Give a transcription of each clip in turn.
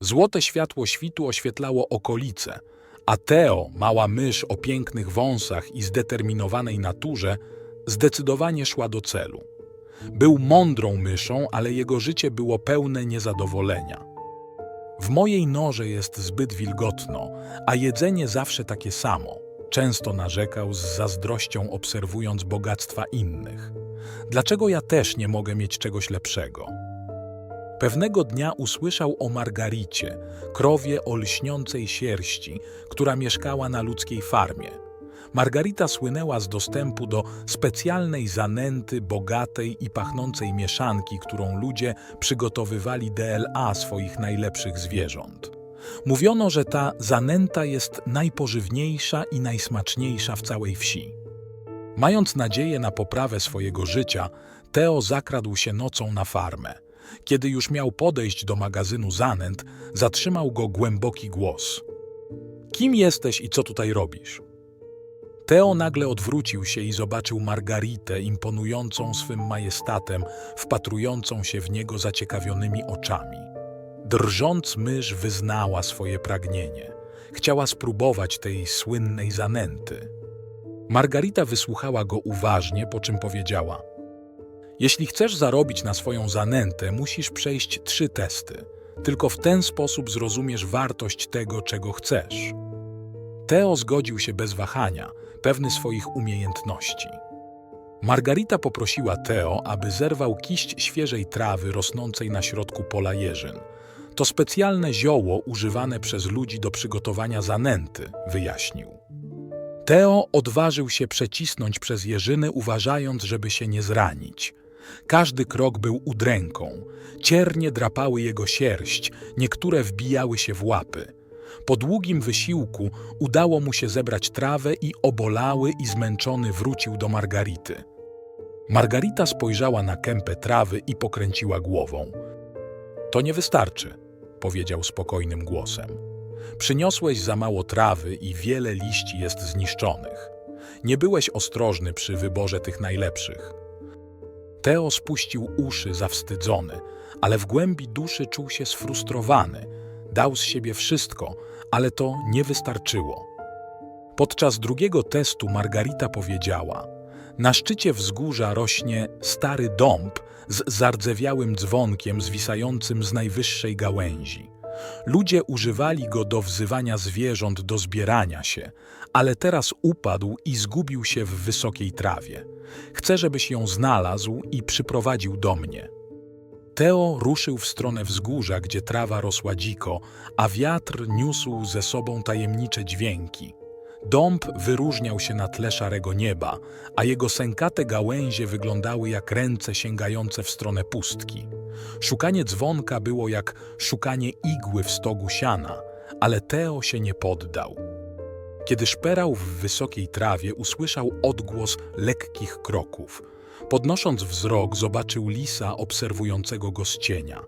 Złote światło świtu oświetlało okolice, a Teo, mała mysz o pięknych wąsach i zdeterminowanej naturze, zdecydowanie szła do celu. Był mądrą myszą, ale jego życie było pełne niezadowolenia. W mojej norze jest zbyt wilgotno, a jedzenie zawsze takie samo. Często narzekał z zazdrością, obserwując bogactwa innych. Dlaczego ja też nie mogę mieć czegoś lepszego? Pewnego dnia usłyszał o Margaricie, krowie o lśniącej sierści, która mieszkała na ludzkiej farmie. Margarita słynęła z dostępu do specjalnej zanęty, bogatej i pachnącej mieszanki, którą ludzie przygotowywali DLA swoich najlepszych zwierząt. Mówiono, że ta zanęta jest najpożywniejsza i najsmaczniejsza w całej wsi. Mając nadzieję na poprawę swojego życia, Teo zakradł się nocą na farmę. Kiedy już miał podejść do magazynu zanęt, zatrzymał go głęboki głos. Kim jesteś i co tutaj robisz? Teo nagle odwrócił się i zobaczył Margaritę imponującą swym majestatem, wpatrującą się w niego zaciekawionymi oczami. Drżąc mysz wyznała swoje pragnienie. Chciała spróbować tej słynnej zanęty. Margarita wysłuchała go uważnie, po czym powiedziała: Jeśli chcesz zarobić na swoją zanętę, musisz przejść trzy testy. Tylko w ten sposób zrozumiesz wartość tego, czego chcesz. Teo zgodził się bez wahania, pewny swoich umiejętności. Margarita poprosiła Teo, aby zerwał kiść świeżej trawy rosnącej na środku pola jeżyn. To specjalne zioło używane przez ludzi do przygotowania zanęty, wyjaśnił. Teo odważył się przecisnąć przez jeżyny, uważając, żeby się nie zranić. Każdy krok był udręką. Ciernie drapały jego sierść, niektóre wbijały się w łapy. Po długim wysiłku udało mu się zebrać trawę i obolały i zmęczony wrócił do Margarity. Margarita spojrzała na kępę trawy i pokręciła głową. To nie wystarczy, powiedział spokojnym głosem. Przyniosłeś za mało trawy i wiele liści jest zniszczonych. Nie byłeś ostrożny przy wyborze tych najlepszych. Teo spuścił uszy zawstydzony, ale w głębi duszy czuł się sfrustrowany. Dał z siebie wszystko, ale to nie wystarczyło. Podczas drugiego testu Margarita powiedziała: Na szczycie wzgórza rośnie stary dąb z zardzewiałym dzwonkiem zwisającym z najwyższej gałęzi. Ludzie używali go do wzywania zwierząt do zbierania się, ale teraz upadł i zgubił się w wysokiej trawie. Chcę, żebyś ją znalazł i przyprowadził do mnie. Teo ruszył w stronę wzgórza, gdzie trawa rosła dziko, a wiatr niósł ze sobą tajemnicze dźwięki. Dąb wyróżniał się na tle szarego nieba, a jego sękate gałęzie wyglądały jak ręce sięgające w stronę pustki. Szukanie dzwonka było jak szukanie igły w stogu siana, ale Teo się nie poddał. Kiedy szperał w wysokiej trawie, usłyszał odgłos lekkich kroków. Podnosząc wzrok, zobaczył lisa obserwującego go z cienia.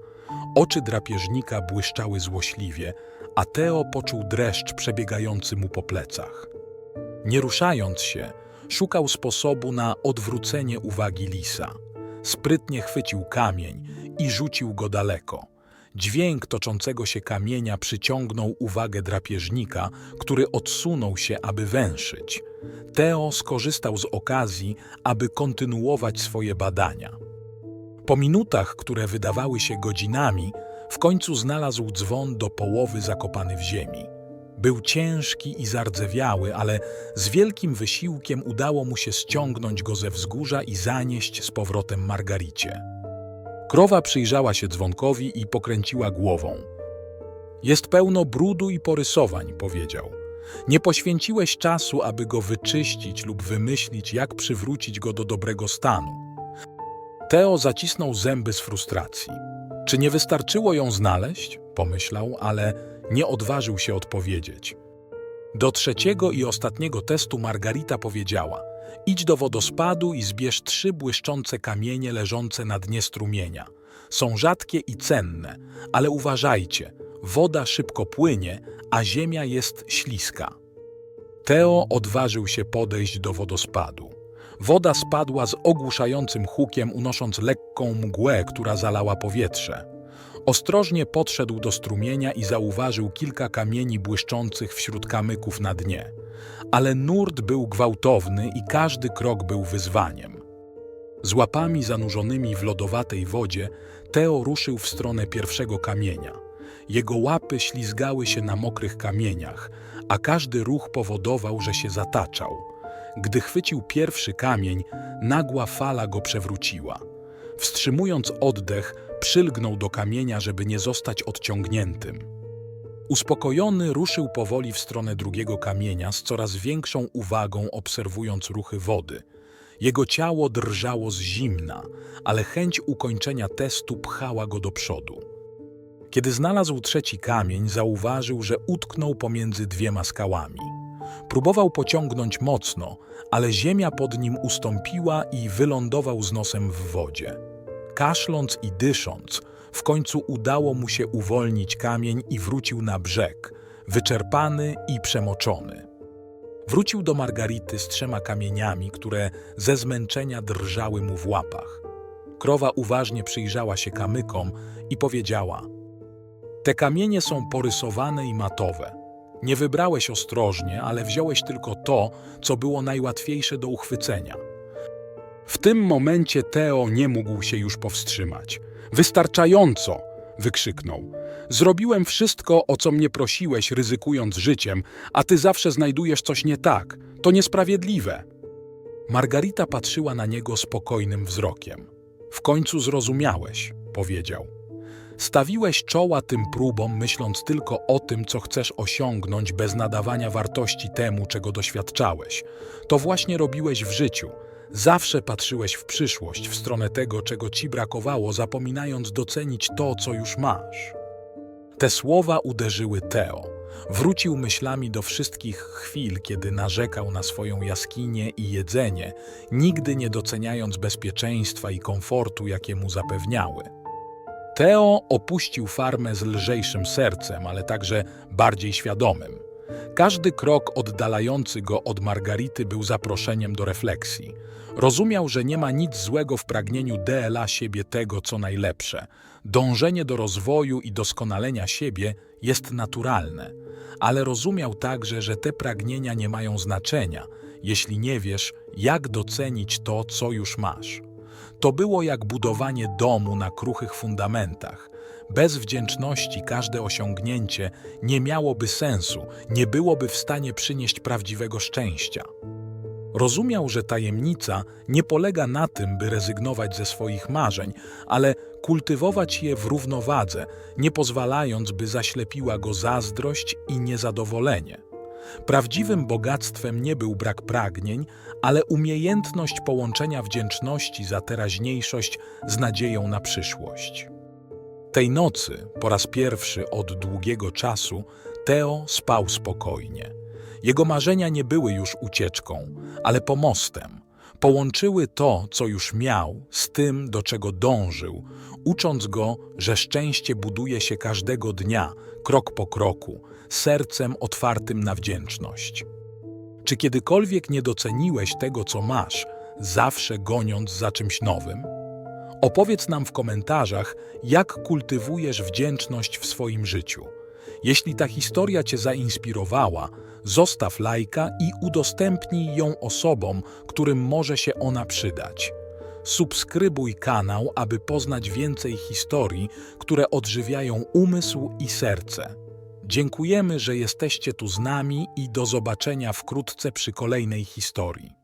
Oczy drapieżnika błyszczały złośliwie, a Teo poczuł dreszcz przebiegający mu po plecach. Nie ruszając się, szukał sposobu na odwrócenie uwagi lisa. Sprytnie chwycił kamień i rzucił go daleko. Dźwięk toczącego się kamienia przyciągnął uwagę drapieżnika, który odsunął się, aby węszyć. Teo skorzystał z okazji, aby kontynuować swoje badania. Po minutach, które wydawały się godzinami, w końcu znalazł dzwon do połowy zakopany w ziemi. Był ciężki i zardzewiały, ale z wielkim wysiłkiem udało mu się ściągnąć go ze wzgórza i zanieść z powrotem Margaricie. Krowa przyjrzała się dzwonkowi i pokręciła głową. Jest pełno brudu i porysowań, powiedział. Nie poświęciłeś czasu, aby go wyczyścić lub wymyślić, jak przywrócić go do dobrego stanu. Teo zacisnął zęby z frustracji. Czy nie wystarczyło ją znaleźć? Pomyślał, ale nie odważył się odpowiedzieć. Do trzeciego i ostatniego testu Margarita powiedziała: Idź do wodospadu i zbierz trzy błyszczące kamienie leżące na dnie strumienia. Są rzadkie i cenne, ale uważajcie, woda szybko płynie, a ziemia jest śliska. Teo odważył się podejść do wodospadu. Woda spadła z ogłuszającym hukiem, unosząc lekką mgłę, która zalała powietrze. Ostrożnie podszedł do strumienia i zauważył kilka kamieni błyszczących wśród kamyków na dnie. Ale nurt był gwałtowny i każdy krok był wyzwaniem. Z łapami zanurzonymi w lodowatej wodzie Teo ruszył w stronę pierwszego kamienia. Jego łapy ślizgały się na mokrych kamieniach, a każdy ruch powodował, że się zataczał. Gdy chwycił pierwszy kamień, nagła fala go przewróciła. Wstrzymując oddech, przylgnął do kamienia, żeby nie zostać odciągniętym. Uspokojony ruszył powoli w stronę drugiego kamienia, z coraz większą uwagą obserwując ruchy wody. Jego ciało drżało z zimna, ale chęć ukończenia testu pchała go do przodu. Kiedy znalazł trzeci kamień, zauważył, że utknął pomiędzy dwiema skałami. Próbował pociągnąć mocno, ale ziemia pod nim ustąpiła i wylądował z nosem w wodzie. Kaszląc i dysząc, w końcu udało mu się uwolnić kamień i wrócił na brzeg, wyczerpany i przemoczony. Wrócił do Margarity z trzema kamieniami, które ze zmęczenia drżały mu w łapach. Krowa uważnie przyjrzała się kamykom i powiedziała: Te kamienie są porysowane i matowe. Nie wybrałeś ostrożnie, ale wziąłeś tylko to, co było najłatwiejsze do uchwycenia. W tym momencie Teo nie mógł się już powstrzymać. Wystarczająco! wykrzyknął. Zrobiłem wszystko, o co mnie prosiłeś, ryzykując życiem, a ty zawsze znajdujesz coś nie tak. To niesprawiedliwe. Margarita patrzyła na niego spokojnym wzrokiem. W końcu zrozumiałeś, powiedział. Stawiłeś czoła tym próbom, myśląc tylko o tym, co chcesz osiągnąć, bez nadawania wartości temu, czego doświadczałeś. To właśnie robiłeś w życiu. Zawsze patrzyłeś w przyszłość, w stronę tego, czego ci brakowało, zapominając docenić to, co już masz. Te słowa uderzyły Teo. Wrócił myślami do wszystkich chwil, kiedy narzekał na swoją jaskinię i jedzenie, nigdy nie doceniając bezpieczeństwa i komfortu, jakie mu zapewniały. Teo opuścił farmę z lżejszym sercem, ale także bardziej świadomym. Każdy krok oddalający go od Margarity był zaproszeniem do refleksji. Rozumiał, że nie ma nic złego w pragnieniu DLA siebie tego, co najlepsze. Dążenie do rozwoju i doskonalenia siebie jest naturalne, ale rozumiał także, że te pragnienia nie mają znaczenia, jeśli nie wiesz, jak docenić to, co już masz. To było jak budowanie domu na kruchych fundamentach. Bez wdzięczności każde osiągnięcie nie miałoby sensu, nie byłoby w stanie przynieść prawdziwego szczęścia. Rozumiał, że tajemnica nie polega na tym, by rezygnować ze swoich marzeń, ale kultywować je w równowadze, nie pozwalając, by zaślepiła go zazdrość i niezadowolenie. Prawdziwym bogactwem nie był brak pragnień, ale umiejętność połączenia wdzięczności za teraźniejszość z nadzieją na przyszłość. Tej nocy, po raz pierwszy od długiego czasu, Teo spał spokojnie. Jego marzenia nie były już ucieczką, ale pomostem. Połączyły to, co już miał, z tym, do czego dążył, ucząc go, że szczęście buduje się każdego dnia, krok po kroku, sercem otwartym na wdzięczność. Czy kiedykolwiek nie doceniłeś tego, co masz, zawsze goniąc za czymś nowym? Opowiedz nam w komentarzach, jak kultywujesz wdzięczność w swoim życiu. Jeśli ta historia Cię zainspirowała, zostaw lajka i udostępnij ją osobom, którym może się ona przydać. Subskrybuj kanał, aby poznać więcej historii, które odżywiają umysł i serce. Dziękujemy, że jesteście tu z nami i do zobaczenia wkrótce przy kolejnej historii.